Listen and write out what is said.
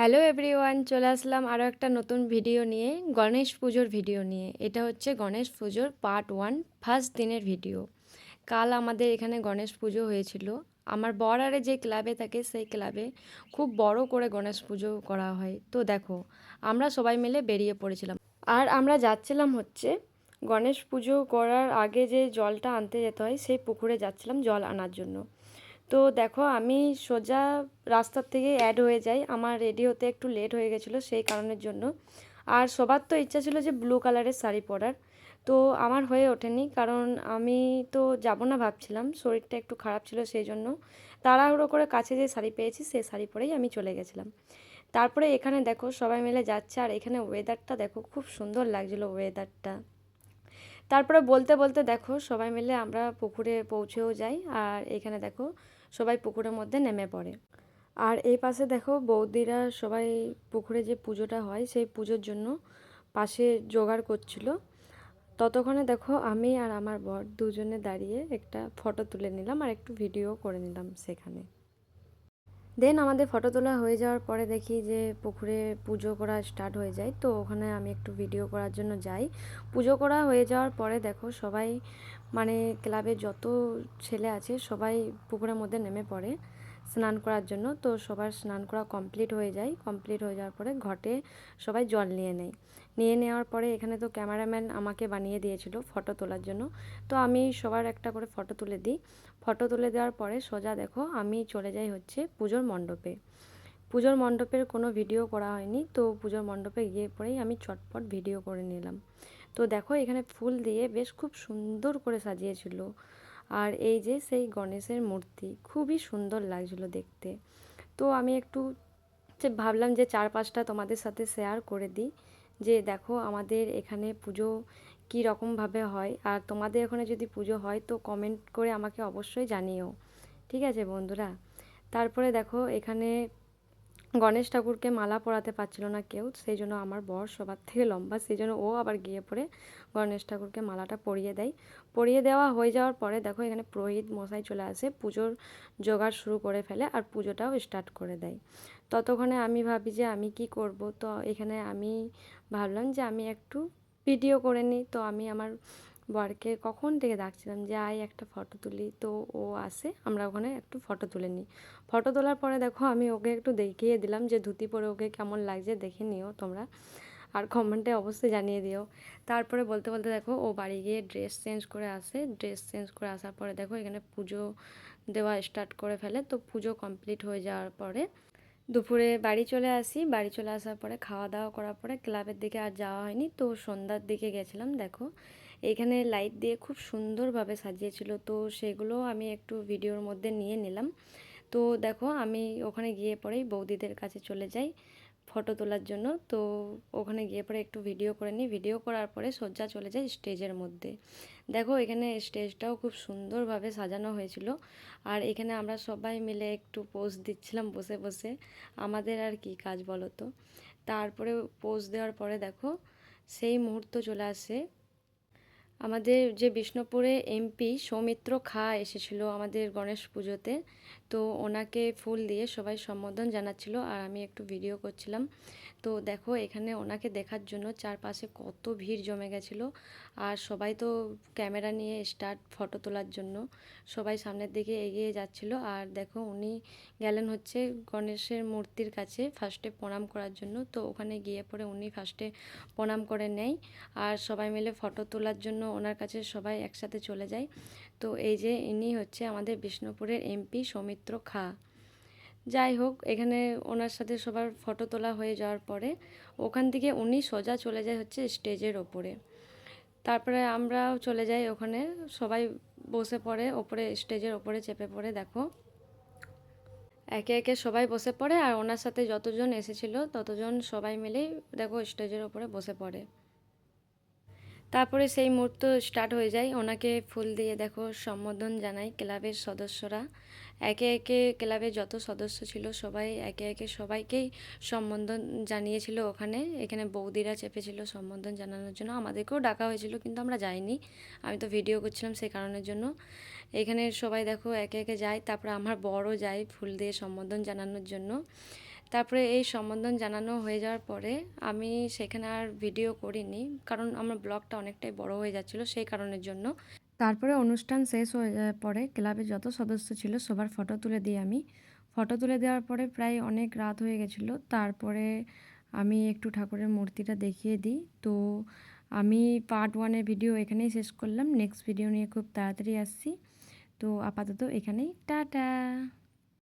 Hello everyone, চলে আসলাম আরও একটা নতুন ভিডিও নিয়ে, গণেশ পুজোর ভিডিও নিয়ে। এটা হচ্ছে গণেশ পুজোর পার্ট ওয়ান ফার্স্ট দিনের ভিডিও। কাল আমাদের এখানে গণেশ পুজো হয়েছিল। আমার বরারে যে ক্লাবে থাকে, সেই ক্লাবে খুব বড় করে গণেশ পুজো করা হয়। তো দেখো, আমরা সবাই মিলে বেরিয়ে পড়েছিলাম। আর আমরা যাচ্ছিলাম হচ্ছে গণেশ পুজো করার আগে যে জলটা আনতে যেতে হয়, সেই পুকুরে যাচ্ছিলাম জল আনার জন্য। তো দেখো, আমি সোজা রাস্তার থেকে অ্যাড হয়ে যাই। আমার রেডি হতে একটু লেট হয়ে গেছিল সেই কারণের জন্য। আর সবার তো ইচ্ছা ছিল যে ব্লু কালারের শাড়ি পরার। তো আমার হয়ে ওঠেনি, কারণ আমি তো যাব না ভাবছিলাম। শরীরটা একটু খারাপ ছিল সেই জন্য। তাড়াহুড়ো করে কাছে যে শাড়ি পেয়েছি সেই শাড়ি পরেই আমি চলে গেছিলাম। তারপরে এখানে দেখো, সবাই মিলে যাচ্ছে। আর এখানে ওয়েদারটা দেখো, খুব সুন্দর লাগছিল ওয়েদারটা তারপরে বলতে বলতে দেখো, সবাই মিলে আমরা পুকুরে পৌঁছেও যাই। আর এখানে দেখো সবাই পুকুরের মধ্যে নেমে পড়ে। আর এই পাশে দেখো বৌদিরা সবাই পুকুরে যে পুজোটা হয়, সেই পুজোর জন্য পাশে জোগাড় করছিল। ততক্ষণে দেখো আমি আর আমার বর দুজনে দাঁড়িয়ে একটা ফটো তুলে নিলাম আর একটু ভিডিও করে নিলাম সেখানে। দেন আমাদের ফটো তোলা হয়ে যাওয়ার পরে দেখি যে পুকুরে পুজো করা স্টার্ট হয়ে যায়। তো ওখানে আমি একটু ভিডিও করার জন্য যাই। পুজো করা হয়ে যাওয়ার পরে দেখো সবাই মানে ক্লাবে যত ছেলে আছে সবাই পুকুরের মধ্যে নেমে পড়ে। স্নান করার জন্য। তো সবার স্নান করা কমপ্লিট হয়ে যায়। কমপ্লিট হয়ে যাওয়ার পরে ঘটে সবাই জল নিয়ে নেয়। নিয়ে নেওয়ার পরে এখানে তো ক্যামেরাম্যান আমাকে বানিয়ে দিয়েছিল ফটো তোলার জন্য। তো আমি সবার একটা করে ফটো তুলে দিই। ফটো তুলে দেওয়ার পরে সোজা দেখো, আমি চলে যাই হচ্ছে পুজোর মণ্ডপে। পুজোর মণ্ডপের কোনো ভিডিও করা হয়নি। তো পুজোর মণ্ডপে গিয়ে পরেই আমি চটপট ভিডিও করে নিলাম। তো দেখো এখানে ফুল দিয়ে বেশ খুব সুন্দর করে সাজিয়েছিল। আর এই যে সেই গণেশের মূর্তি, খুবই সুন্দর লাগছিল দেখতে। তো আমি একটু ভাবলাম যে চার পাঁচটা তোমাদের সাথে শেয়ার করে দিই, যে দেখো আমাদের এখানে পুজো কী রকমভাবে হয়, আর তোমাদের ওখানে যদি পুজো হয় তো কমেন্ট করে আমাকে অবশ্যই জানিও। ঠিক আছে বন্ধুরা? তারপরে দেখো এখানে গণেশ ঠাকুরকে মালা পরাতে পারছিল না কেউ, সেই জন্য আমার বর সবার থেকে লম্বা, সেই জন্য ও আবার গিয়ে পড়ে গণেশ ঠাকুরকে মালাটা পরিয়ে দেয়। পরিয়ে দেওয়া হয়ে যাওয়ার পরে দেখো এখানে পুরোহিত মশাই চলে আসে, পুজোর জোগাড় শুরু করে ফেলে আর পুজোটাও স্টার্ট করে দেয়। ততক্ষণে আমি ভাবি যে আমি কি করব? তো এখানে আমি ভাবলাম যে আমি একটু ভিডিও করে নিই। তো আমি আমার বরকে কখন থেকে ডাকছিলাম যে, আয় একটা ফটো তুলি। তো ও আসে, আমরা ওখানে একটু ফটো তুলে নিই। ফটো তোলার পরে দেখো, আমি ওকে একটু দেখিয়ে দিলাম যে, ধুতি পরে ওকে কেমন লাগছে দেখে নিও তোমরা। আর কমেন্টে অবশ্যই জানিয়ে দিও। তারপরে বলতে বলতে দেখো, ও বাড়ি গিয়ে ড্রেস চেঞ্জ করে আসে। ড্রেস চেঞ্জ করে আসার পরে দেখো, এখানে পুজো দেওয়া স্টার্ট করে ফেলে। তো পুজো কমপ্লিট হয়ে যাওয়ার পরে দুপুরে বাড়ি চলে আসি। বাড়ি চলে আসার পরে খাওয়া দাওয়া করার পরে ক্লাবের দিকে আর যাওয়া হয়নি। তো সন্ধ্যার দিকে গেছিলাম, দেখো। এখানে লাইট দিয়ে খুব সুন্দরভাবে সাজিয়েছিল। তো সেগুলো আমি একটু ভিডিওর মধ্যে নিয়ে নিলাম। তো দেখো, আমি ওখানে গিয়ে পরেই বৌদিদের কাছে চলে যাই। ফটো তোলার জন্য। তো ওখানে গিয়ে পরে একটু ভিডিও করে নিই। ভিডিও করার পরে সজ্জা চলে যায় স্টেজের মধ্যে। দেখো, এখানে স্টেজটাও খুব সুন্দরভাবে সাজানো হয়েছিল। আর এখানে আমরা সবাই মিলে একটু পোজ দিচ্ছিলাম বসে বসে। আমাদের আর কি কাজ বলো তো তারপরে পোজ দেওয়ার পরে দেখো, সেই মুহূর্ত চলে আসে। আমাদের যে বিষ্ণুপুরে এমপি সৌমিত্র খা এসেছিল আমাদের গণেশ পুজোতে, তো ওনাকে ফুল দিয়ে সবাই সম্বোধন জানাচ্ছিল আর আমি একটু ভিডিও করছিলাম। তো দেখো এখানে ওনাকে দেখার জন্য চারপাশে কত ভিড় জমে গেছিল আর সবাই তো ক্যামেরা নিয়ে স্টার্ট ফটো তোলার জন্য সবাই সামনের দিকে এগিয়ে যাচ্ছিল আর দেখো উনি গেলেন হচ্ছে গণেশের মূর্তির কাছে ফার্স্টে প্রণাম করার জন্য। তো ওখানে গিয়ে পরে উনি ফার্স্টে প্রণাম করে নেয় আর সবাই মিলে ফটো তোলার জন্য ওনার কাছে সবাই একসাথে চলে যায় তো এই যে ইনি হচ্ছে আমাদের বিষ্ণুপুরের এমপি সৌমিত্র খা। যাই হোক, এখানে ওনার সাথে সবার ফটো তোলা হয়ে যাওয়ার পরে ওখান থেকে উনি সোজা চলে যায় হচ্ছে স্টেজের ওপরে। তারপরে আমরাও চলে যাই ওখানে, সবাই বসে পড়ে, ওপরে স্টেজের ওপরে চেপে পড়ে, দেখো। একে একে সবাই বসে পড়ে আর ওনার সাথে যতজন এসেছিল ততজন সবাই মিলেই দেখো স্টেজের ওপরে বসে পড়ে। তারপরে সেই মুহূর্ত স্টার্ট হয়ে যায়। ওনাকে ফুল দিয়ে দেখো, সম্বোধন জানাই ক্লাবের সদস্যরা। একে একে ক্লাবে যত সদস্য ছিল সবাই, একে একে সবাইকেই সম্বোধন জানিয়েছিল ওখানে। এখানে বৌদিরা চেপেছিল সম্বোধন জানানোর জন্য। আমাদেরকেও ডাকা হয়েছিল, কিন্তু আমরা যাইনি। আমি তো ভিডিও করছিলাম সেই কারণের জন্য। এখানে সবাই দেখো, একে একে যায়। তারপরে আমার বড় যায় ফুল দিয়ে সম্বোধন জানানোর জন্য। তারপরে এই সম্বোধন জানানো হয়ে যাওয়ার পরে আমি সেখানে আর ভিডিও করিনি, কারণ আমার ব্লগটা অনেকটাই বড় হয়ে যাচ্ছিল সেই কারণের জন্য। তারপরে অনুষ্ঠান শেষ হয়ে যাওয়ার পরে ক্লাবে যত সদস্য ছিল সবার ফটো তুলে দিই আমি। ফটো তুলে দেওয়ার পরে প্রায় অনেক রাত হয়ে গেছিল, তারপরে আমি একটু ঠাকুরের মূর্তিটা দেখিয়ে দিই। তো আমি পার্ট ওয়ানের ভিডিও এখানেই শেষ করলাম নেক্সট ভিডিও নিয়ে খুব তাড়াতাড়ি আসছি। তো আপাতত এখানেই, টাটা!